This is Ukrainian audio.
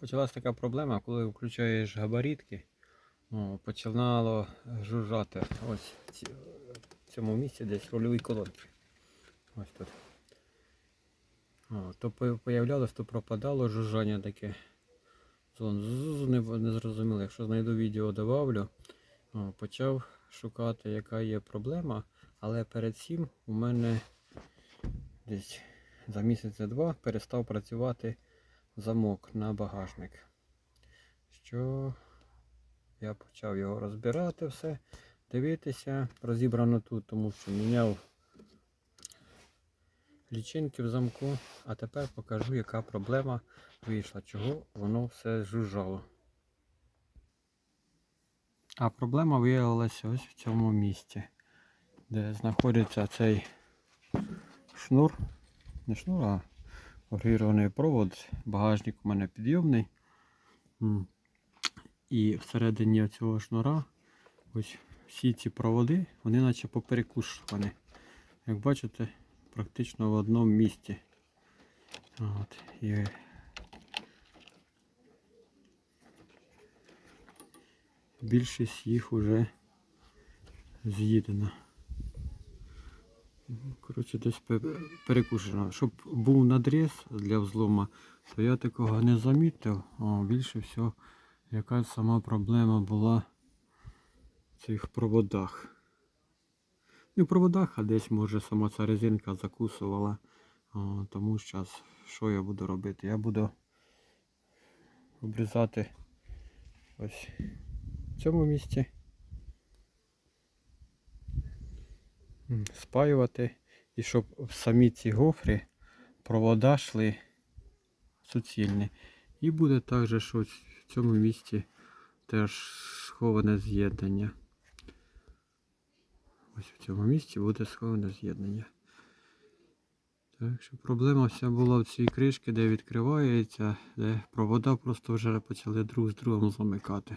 Почалась така проблема, коли включаєш габаритки, о, починало жужжати ось в цьому місці десь рульові колонки. Ось тут. О, то по- появлялось, то пропадало жужжання таке. Не, не зрозуміло. Якщо знайду відео, добавлю. О, почав шукати, яка є проблема, але перед цим у мене десь за місяця-два перестав працювати замок на багажник. Що я почав його розбирати все, дивитися, розібрано тут, тому що міняв лічинки в замку, а тепер покажу, яка проблема вийшла, чого воно все жужжало. А проблема виявилася ось в цьому місці, де знаходиться цей шнур, не шнур, а оргірований провод, багажник у мене підйомний. І всередині цього шнура ось всі ці проводи, вони наче поперекушувані. Як бачите, практично в одному місці. От, і більшість їх вже з'їдена. Коротше, десь перекушено. Щоб був надріз для взлома, то я такого не замітив. О, більше всього, яка сама проблема була в цих проводах. Не в проводах, а десь може сама ця резинка закусувала. О, тому зараз що я буду робити? Я буду обрізати ось в цьому місці. Спаювати і щоб самі ці гофри провода йшли суцільні. І буде також що в цьому місці теж сховане з'єднання. Ось в цьому місці буде сховане з'єднання. Так що проблема вся була в цій кришці, де відкривається, де провода просто вже почали друг з другом замикати.